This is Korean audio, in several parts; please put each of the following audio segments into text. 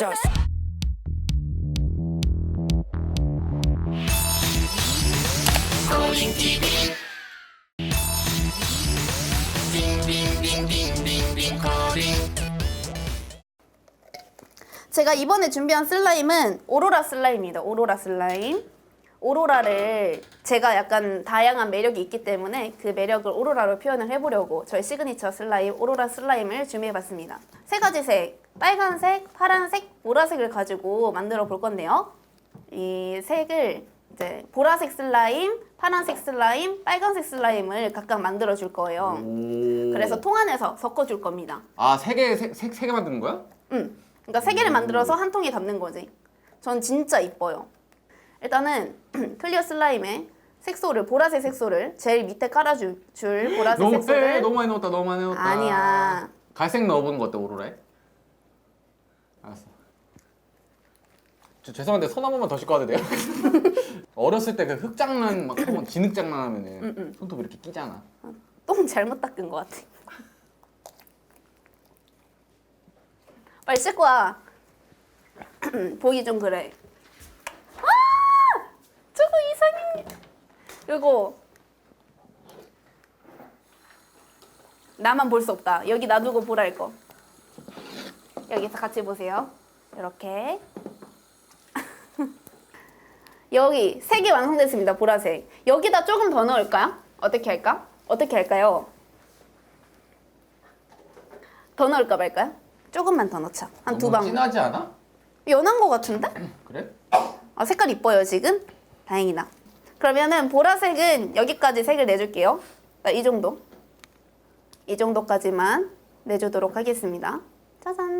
Just 제가 이번에 준비한 슬라임은 오로라 슬라임입니다. 오로라 슬라임. 오로라를 제가 약간 다양한 매력이 있기 때문에 그 매력을 오로라로 표현을 해보려고 저희 시그니처 슬라임 오로라 슬라임을 준비해봤습니다. 세 가지 색, 빨간색, 파란색, 보라색을 가지고 만들어 볼 건데요. 이 색을 이제 보라색 슬라임, 파란색 슬라임, 빨간색 슬라임을 각각 만들어 줄 거예요. 오. 그래서 통 안에서 섞어 줄 겁니다. 아 세 개세개 만드는 거야? 응. 그러니까 세 개를 만들어서 한 통에 담는 거지. 전 진짜 이뻐요. 일단은 클리어 슬라임에 색소를 보라색 색소를 제일 밑에 깔아줄 줄 보라색 너무 색소를 빼 너무 많이 넣었다 너무 많이 넣었다. 아니야. 갈색 넣어보는 거 어때 오로라에? 알았어. 저, 죄송한데 손 한 번만 더 씻고 와도 돼요? 어렸을 때 그 흙장난 막 한번 진흙 장난 하면은 손톱 이렇게 끼잖아. 똥 잘못 닦은 것 같아. 빨리 씻고 와. 보기 좀 그래. 아! 저거 이상해. 이거 나만 볼 수 없다. 여기 놔두고 보랄 거. 여기서 같이 보세요. 이렇게. 여기 색이 완성됐습니다. 보라색. 여기다 조금 더 넣을까요? 어떻게 할까? 어떻게 할까요? 더 넣을까 말까요? 조금만 더 넣자. 한 두 너무 방. 진하지 않아? 연한 거 같은데? 그래? 아, 색깔 이뻐요, 지금? 다행이다. 그러면은 보라색은 여기까지 색을 내줄게요. 나이 정도. 이 정도까지만 내주도록 하겠습니다. 짜잔.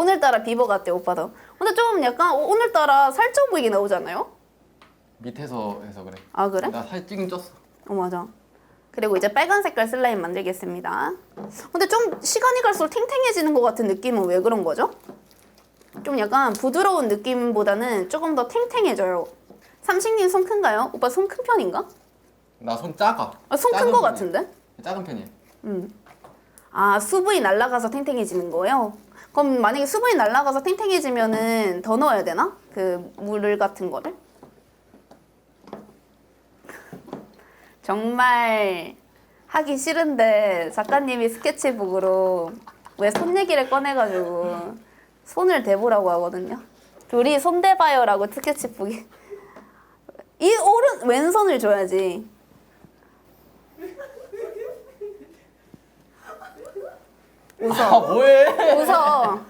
오늘따라 비버 같대, 오빠도. 근데 좀 약간 오- 오늘따라 살쪄 보이게 나오잖아요? 밑에서 해서 그래. 아, 그래? 나살 찌긴 쪘어. 어, 맞아. 그리고 이제 빨간 색깔 슬라임 만들겠습니다. 근데 좀 시간이 갈수록 탱탱해지는 것 같은 느낌은 왜 그런 거죠? 좀 약간 부드러운 느낌보다는 조금 더 탱탱해져요. 삼식님 손 큰가요? 오빠 손 큰 편인가? 나 손 작아. 아, 손 큰 작은 거 편이야. 같은데? 작은 편이야. 아, 수분이 날아가서 탱탱해지는 거예요? 그럼 만약에 수분이 날아가서 탱탱해지면은 더 넣어야 되나? 그 물 같은 거를? 정말 하기 싫은데 작가님이 스케치북으로 왜 손 얘기를 꺼내가지고 손을 대보라고 하거든요. 둘이 손 대봐요라고 스케치북이 이 오른 왼손을 줘야지. 아 뭐해? 웃어.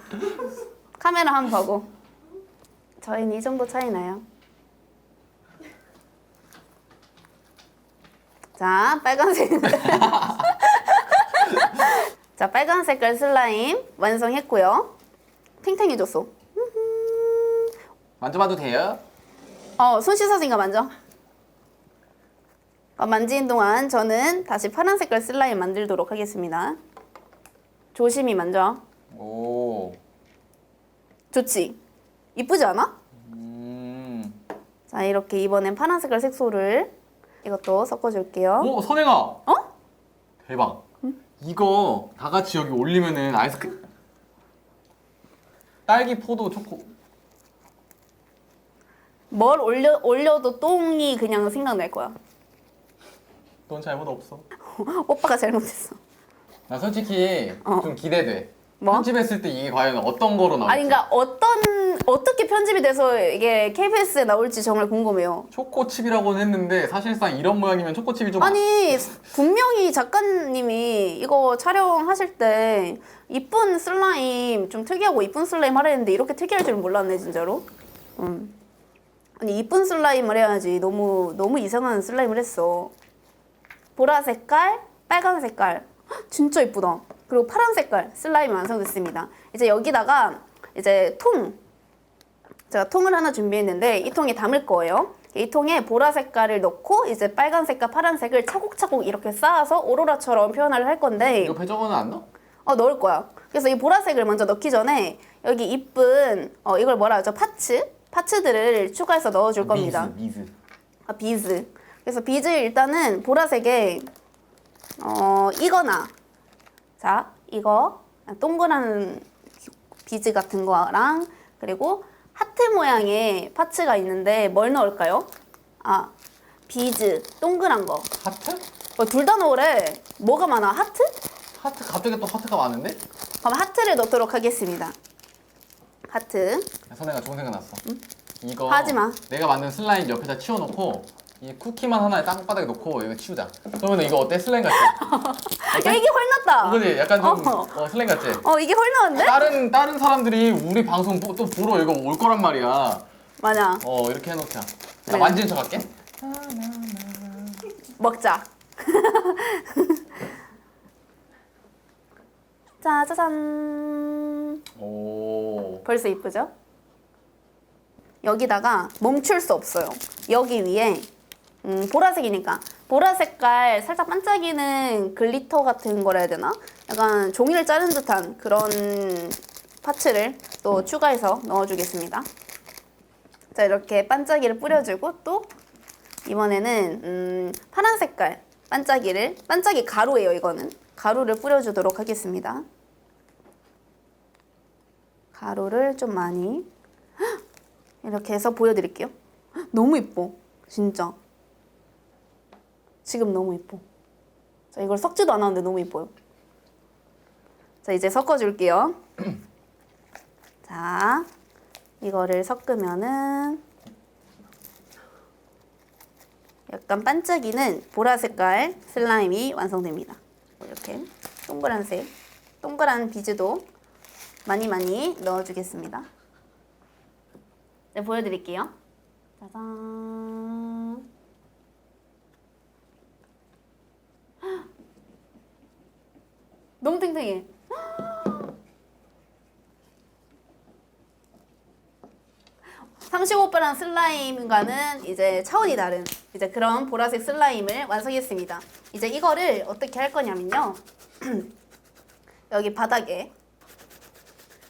카메라 한 번 보고. 저희는 이 정도 차이 나요. 자, 빨간색. 자, 빨간 색깔 슬라임 완성했고요. 탱탱해졌어. 만져봐도 돼요? 어, 손 씻었으니까 만져. 어, 만지는 동안 저는 다시 파란 색깔 슬라임 만들도록 하겠습니다. 조심히 만져. 오. 좋지? 이쁘지 않아? 음. 자 이렇게 이번엔 파란 색깔 색소를 이것도 섞어줄게요. 오 선행아. 어? 대박. 이거 다 같이 여기 올리면은 아이스크림. 딸기 포도 초코. 뭘 올려 올려도 똥이 그냥 생각날 거야. 넌 잘못 없어. 오빠가 잘못했어. 나 솔직히 어. 좀 기대돼. 뭐? 편집했을 때 이게 과연 어떤 거로 나올지. 아니 그러니까 어떤 어떻게 편집이 돼서 이게 KBS에 나올지 정말 궁금해요. 초코칩이라고는 했는데 사실상 이런 모양이면 초코칩이 좀 아니 분명히 작가님이 이거 촬영하실 때 이쁜 슬라임 좀 특이하고 이쁜 슬라임 하라 했는데 이렇게 특이할 줄 몰랐네 진짜로. 음. 아니 이쁜 슬라임을 해야지 너무 너무 이상한 슬라임을 했어. 보라 색깔, 빨간 색깔, 헉, 진짜 이쁘다. 그리고 파란 색깔 슬라임이 완성됐습니다. 이제 여기다가 이제 통 제가 통을 하나 준비했는데 이 통에 담을 거예요. 이 통에 보라 색깔을 넣고 이제 빨간색과 파란색을 차곡차곡 이렇게 쌓아서 오로라처럼 표현을 할 건데 이거 배정어는 안 넣어? 어 넣을 거야. 그래서 이 보라색을 먼저 넣기 전에 여기 이쁜 어 이걸 뭐라 하죠? 파츠 파츠들을 추가해서 넣어줄 겁니다. 미즈, 미즈. 아 비즈. 그래서 비즈 일단은 보라색에 어 이거나 자 이거 동그란 비즈 같은 거랑 그리고 하트 모양의 파츠가 있는데 뭘 넣을까요? 아 비즈 동그란 거. 하트? 둘다 넣으래. 뭐가 많아? 하트? 하트 갑자기 또 하트가 많은데? 그럼 하트를 넣도록 하겠습니다. 하트. 선혜가 좋은 생각 났어. 이거 하지 마. 내가 만든 슬라임 옆에다 치워놓고 이 쿠키만 하나에 땅바닥에 놓고 이거 치우자. 그러면 이거 어때? 슬라임 같지? 야 이게 헐났다. 이거지? 약간 좀 어. 어, 슬라임 같지? 어 이게 헐나는데? 다른 다른 사람들이 우리 방송 보- 또 보러 이거 올 거란 말이야. 맞아. 어 이렇게 해놓자. 나. 만지는 척할게. 먹자. 짜자잔. 오. 벌써 이쁘죠? 여기다가 멈출 수 없어요. 여기 위에 음, 보라색이니까 보라 색깔 살짝 반짝이는 글리터 같은 거라 해야 되나? 약간 종이를 자른 듯한 그런 파츠를 또 추가해서 넣어주겠습니다. 자 이렇게 반짝이를 뿌려주고 또 이번에는 음, 파란 색깔 반짝이를 반짝이 가루예요 이거는 가루를 뿌려주도록 하겠습니다. 가루를 좀 많이 헉! 이렇게 해서 보여드릴게요. 헉, 너무 이뻐 진짜 지금 너무 이뻐 자 이걸 섞지도 않았는데 너무 이뻐요 자 이제 섞어줄게요 자 이거를 섞으면은 약간 반짝이는 보라 색깔 슬라임이 완성됩니다 이렇게 동그란색 동그란 비즈도 많이 많이 넣어주겠습니다. 네, 보여드릴게요. 짜잔. 너무 탱탱해. 35%랑 슬라임과는 이제 차원이 다른 이제 그런 보라색 슬라임을 완성했습니다. 이제 이거를 어떻게 할 거냐면요. 여기 바닥에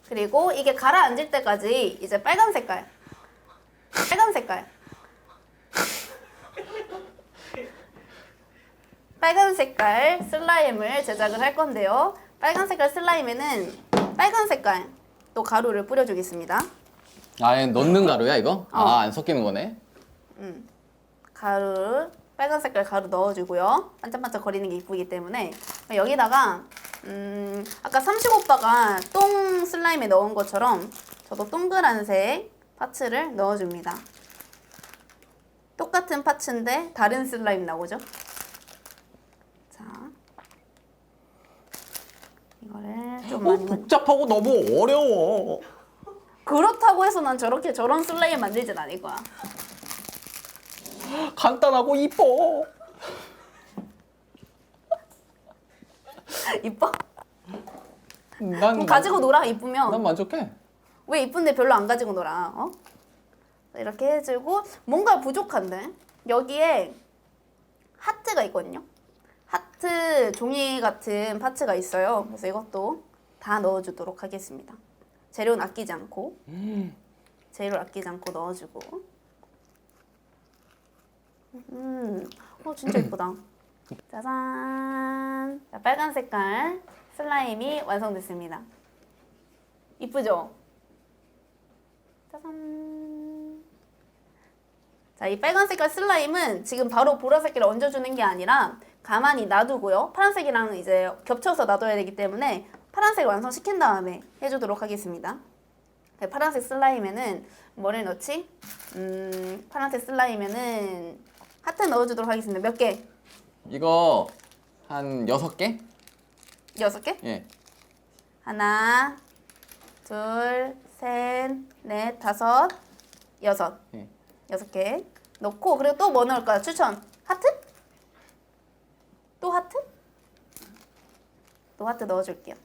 그리고 이게 가라앉을 때까지 이제 빨간 색깔 빨간 색깔 빨간 색깔 슬라임을 제작을 할 건데요. 빨간 색깔 슬라임에는 빨간 색깔 또 가루를 뿌려주겠습니다. 아예 넣는 가루야 이거? 어. 아안 섞이는 거네. 가루 빨간 색깔 가루 넣어주고요. 반짝반짝 거리는 게 이쁘기 때문에. 여기다가 음, 아까 삼식 오빠가 똥 슬라임에 넣은 것처럼 저도 동그란색 파츠를 넣어줍니다. 똑같은 파츠인데 다른 슬라임 나오죠 자 이 거를 좀 많이 만- 복잡하고 너무 어려워. 그렇다고 해서 난 저렇게 저런 슬라임 만들진 않을 거야 간단하고 이뻐. 이뻐? 난 그럼 가지고 놀아 이쁘면 난 만족해. 왜 이쁜데 별로 안 가지고 놀아? 어? 이렇게 해주고 뭔가 부족한데 여기에 하트가 있거든요. 하트 종이 같은 파츠가 있어요. 그래서 이것도 다 넣어주도록 하겠습니다. 재료는 아끼지 않고 재료 아끼지 않고 넣어주고. 음, 어 진짜 이쁘다. 짜잔. 자, 빨간 색깔 슬라임이 완성됐습니다. 이쁘죠? 짜잔. 자, 이 빨간 색깔 슬라임은 지금 바로 보라색을 얹어주는 게 아니라 가만히 놔두고요. 파란색이랑 이제 겹쳐서 놔둬야 되기 때문에 파란색을 완성시킨 다음에 해주도록 하겠습니다. 네, 파란색 슬라임에는 뭐를 넣지? 음, 파란색 슬라임에는 하트 넣어주도록 하겠습니다. 몇 개? 이거 한 여섯 개? 여섯 개? 예. 하나, 둘, 셋, 넷, 다섯, 여섯. 예. 여섯 개 넣고 그리고 또 뭐 넣을까요? 추천. 하트? 또 하트? 또 하트 넣어줄게요.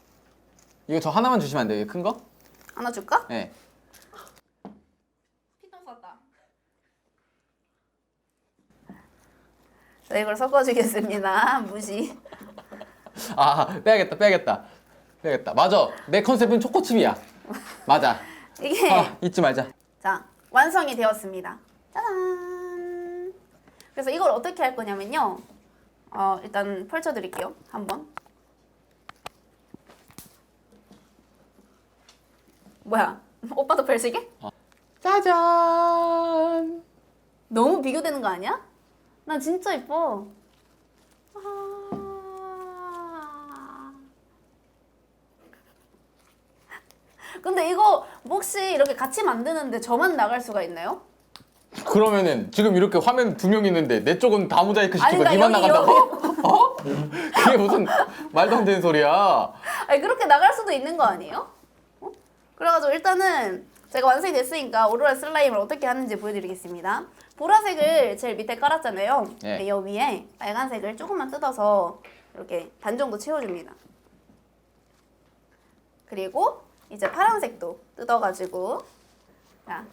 이거 저 하나만 주시면 안 돼요? 큰 거? 하나 줄까? 예. 피통 썼다. 자, 이걸 섞어주겠습니다. 무시. 아 빼야겠다 빼야겠다 빼야겠다. 맞아. 내 컨셉은 초코칩이야. 맞아. 이게 아 잊지 말자. 자 완성이 되었습니다. 짜잔. 그래서 이걸 어떻게 할 거냐면요. 어, 일단 펼쳐드릴게요. 한번. 뭐야? 오빠도 별시계? 짜잔. 너무 비교되는 거 아니야? 난 진짜 이뻐. 아... 근데 이거 혹시 이렇게 같이 만드는데 저만 나갈 수가 있나요? 그러면은 지금 이렇게 화면 두 명 있는데 내 쪽은 다 모자이크 시키고 아니, 니만 나 여기, 나간다고? 어? 그게 무슨 말도 안 되는 소리야. 아니 그렇게 나갈 수도 있는 거 아니에요? 어? 그래가지고 일단은 제가 완성이 됐으니까 오로라 슬라임을 어떻게 하는지 보여드리겠습니다. 보라색을 제일 밑에 깔았잖아요. 네. 네, 여 위에 빨간색을 조금만 뜯어서 이렇게 반 정도 채워줍니다. 그리고 이제 파란색도 뜯어가지고 자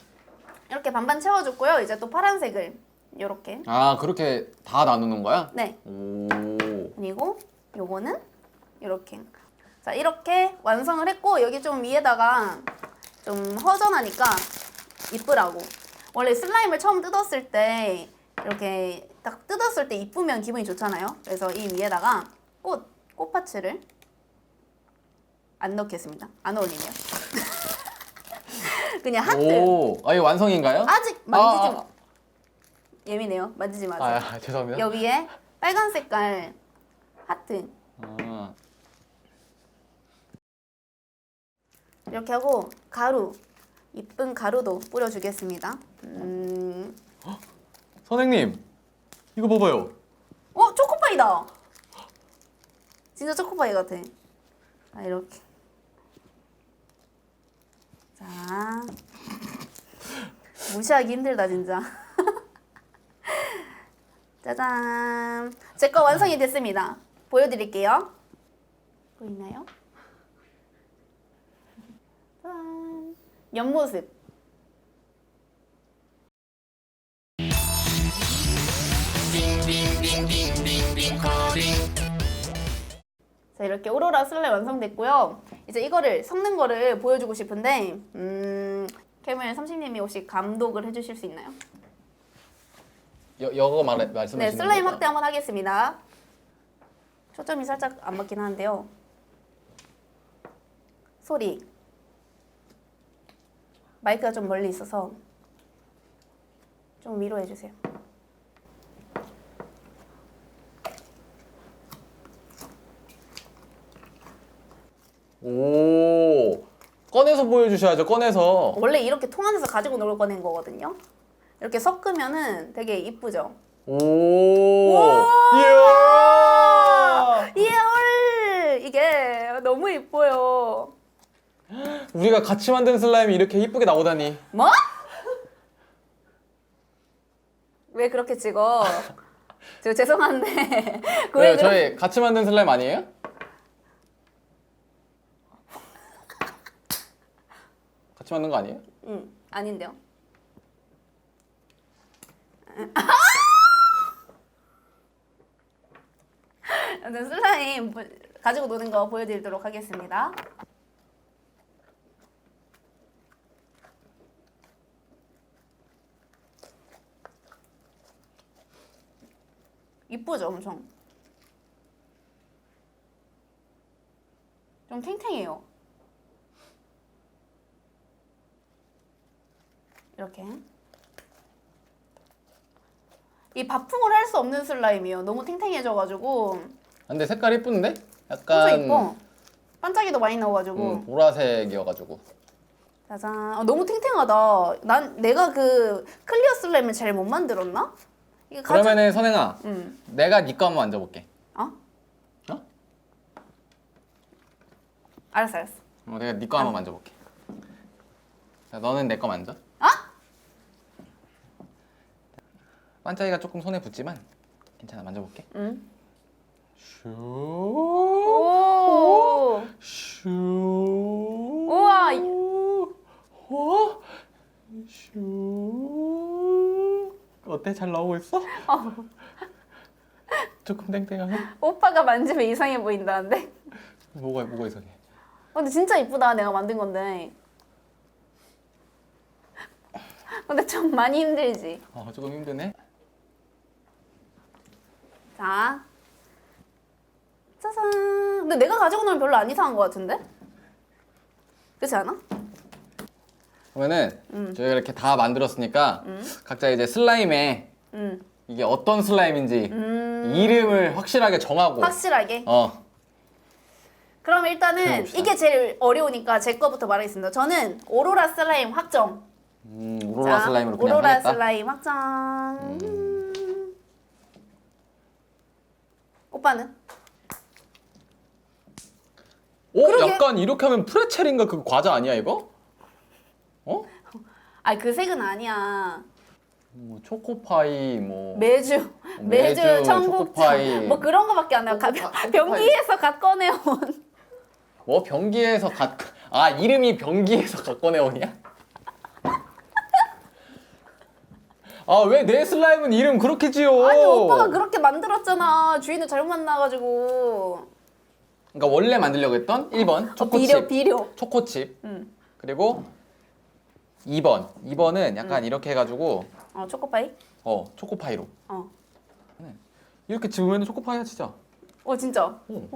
이렇게 반반 채워줬고요. 이제 또 파란색을 이렇게 아 그렇게 다 나누는 거야? 네 오. 그리고 요거는 이렇게 자 이렇게 완성을 했고 여기 좀 위에다가 좀 허전하니까 이쁘라고 원래 슬라임을 처음 뜯었을 때 이렇게 딱 뜯었을 때 이쁘면 기분이 좋잖아요 그래서 이 위에다가 꽃 꽃파츠를 안 넣겠습니다 안 어울리네요 그냥 하트 오. 아 이거 완성인가요? 아직 만지지 아, 아. 마 예민해요 만지지 마세요 아, 아 죄송합니다. 여기에 빨간 색깔 하트 아, 이렇게 하고 가루 이쁜 가루도 뿌려주겠습니다. 음, 선생님 이거 봐봐요. 어 초코파이다. 진짜 초코파이 같아. 자 이렇게. 자 무시하기 힘들다 진짜. 짜잔. 제 거 완성이 됐습니다. 보여드릴게요. 보이나요? 옆모습. 자 이렇게 오로라 슬라임 완성됐고요. 이제 이거를 섞는 거를 보여주고 싶은데 음, 캐물 30님이 혹시 감독을 해주실 수 있나요? 여, 여거 말 말씀하시는 네, 거죠? 확대 한번 하겠습니다. 초점이 살짝 안 맞긴 하는데요. 소리. 마이크가 좀 멀리 있어서 좀 위로 해 주세요. 오. 꺼내서 보여주셔야죠. 꺼내서. 원래 이렇게 통 안에서 가지고 놀 꺼낸 거거든요. 이렇게 섞으면은 되게 이쁘죠? 오. 이야. 이얼! 이게 너무 이뻐요. 우리가 같이 만든 슬라임이 이렇게 이쁘게 나오다니. 뭐? 왜 그렇게 찍어? 저 죄송한데 그 왜왜 그렇게 저희 같이 만든 슬라임 아니에요? 같이 만든 거 아니에요? 응 아닌데요. 아무튼 슬라임 보- 가지고 노는 거 보여드리도록 하겠습니다. 이쁘죠, 엄청. 좀 탱탱해요. 이렇게. 이 바풍을 할 수 없는 슬라임이에요. 너무 탱탱해져가지고 아, 근데 색깔 이쁜데? 약간 이뻐. 반짝이도 많이 나와가지고. 음, 보라색이어가지고. 짜잔. 아, 너무 탱탱하다. 난 내가 그 클리어 슬라임을 잘 못 만들었나? 가져... 그러면은 선행아, 음. 내가 네 거 한번 만져볼게. 어? 어? 알았어, 알았어. 어, 내가 네 거 한번 만져볼게. 자, 너는 내 거 만져. 아? 반짝이가 조금 손에 붙지만 괜찮아, 만져볼게. 응. 슈. 오. 슈. 우와. 우와. 슈. 어때? 잘 나오고 있어? 조금 땡땡하네. 오빠가 만지면 이상해 보인다는데? 뭐가 뭐가 이상해? 근데 진짜 이쁘다. 내가 만든 건데. 근데 좀 많이 힘들지. 어, 조금 힘드네. 자. 짜잔. 근데 내가 가지고 놀면 별로 안 이상한 것 같은데? 그렇지 않아? 그러면은 음. 저희가 이렇게 다 만들었으니까 각자 이제 슬라임에 음. 이게 어떤 슬라임인지 음. 이름을 확실하게 정하고 확실하게. 어 그럼 일단은 해봅시다. 이게 제일 어려우니까 제 거부터 말하겠습니다. 저는 오로라 슬라임 확정. 음, 오로라 자, 슬라임으로 그냥 오로라 하겠다. 슬라임 확정. 음. 오빠는? 오 그러게. 약간 이렇게 하면 프레첼인가 그 과자 아니야 이거? 어? 아니 그 색은 아니야. 뭐 초코파이 뭐 매주 매주, 매주, 청국장 초코파이. 뭐 그런 거밖에 안. 가- 초코파- 변기에서 갓 꺼내온. 뭐 변기에서 갓 아 이름이 변기에서 갓 꺼내오냐? 아 왜 내 슬라임은 이름 그렇게 지어? 아니 오빠가 그렇게 만들었잖아. 주인을 잘못 만나가지고. 그러니까 원래 만들려고 했던 1번 어, 초코칩 비려 비려. 초코칩 음. 그리고 2번 2번은 약간 이렇게 해가지고 어 초코파이. 어 초코파이로 어. 이렇게 집으면 초코파이야 진짜 어 진짜. 오.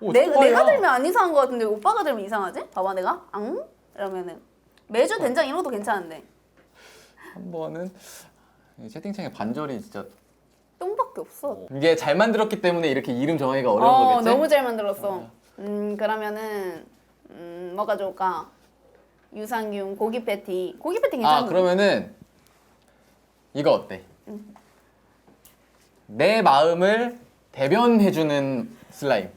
오, 내, 초코파이야. 내가 들면 안 이상한 것 같은데 오빠가 들면 이상하지? 봐봐 내가 앙 이러면은 매주 된장 이런 것도 괜찮은데 한 번은 이 채팅창에 반절이 진짜 똥밖에 없어. 이게 잘 만들었기 때문에 이렇게 이름 정하기가 어려운 어 거겠지? 너무 잘 만들었어. 음 그러면은 음 뭐가 좋을까? 유산균 고기 패티 고기 패티? 아 그러면은 이거 어때? 내 마음을 대변해주는 슬라임.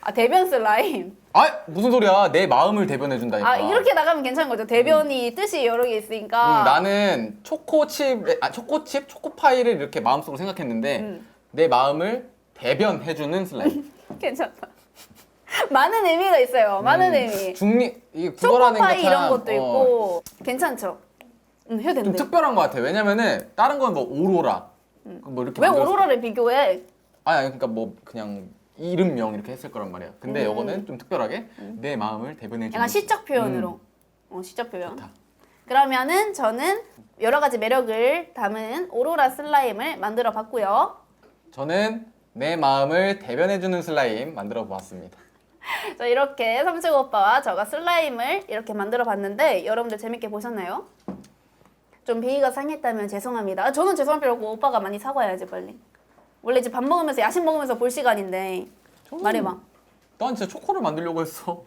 아 대변 슬라임. 아 무슨 소리야? 내 마음을 대변해준다니까. 아 이렇게 나가면 괜찮은 거죠. 대변이 뜻이 여러 개 있으니까. 음, 나는 초코칩, 아 초코칩, 초코파이를 이렇게 마음속으로 생각했는데 음. 내 마음을 대변해주는 슬라임. 괜찮다. 많은 의미가 있어요. 많은 음, 의미. 중립 이게 초코파이 게 참, 이런 것도 어, 있고 괜찮죠. 음 해야 좀 된대. 특별한 것 같아. 왜냐면은 다른 건 뭐 오로라, 뭐 이렇게 왜 오로라를 비교해? 아 그러니까 뭐 그냥 이름명 이렇게 했을 거란 말이야. 근데 음. 이거는 좀 특별하게 내 마음을 대변해 주는. 약간 시적 표현으로. 어, 시적 표현. 음. 좋다. 그러면은 저는 여러 가지 매력을 담은 오로라 슬라임을 만들어 봤고요. 저는 내 마음을 대변해 주는 슬라임 만들어 보았습니다. 자, 이렇게 삼촌 오빠와 저가 슬라임을 이렇게 만들어 봤는데 여러분들 재밌게 보셨나요? 좀 비위가 상했다면 죄송합니다. 아, 저는 죄송할 필요 없고 오빠가 많이 사과해야지 빨리. 원래 이제 밥 먹으면서 야식 먹으면서 볼 시간인데 말해봐. 난 진짜 초코를 만들려고 했어.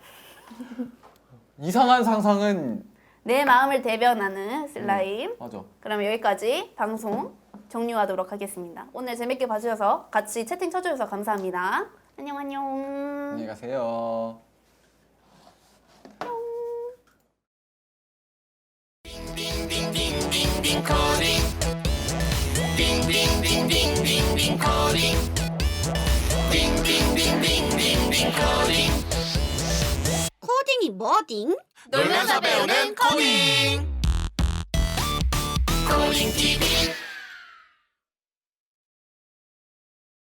이상한 상상은 내 마음을 대변하는 슬라임. 맞아. 그러면 여기까지 방송 종료하도록 하겠습니다. 오늘 재밌게 봐주셔서 같이 채팅 쳐주셔서 감사합니다. 안녕 안녕. 안녕히 가세요. 코딩이 뭐딩? 놀면서 배우는 코딩 코딩 TV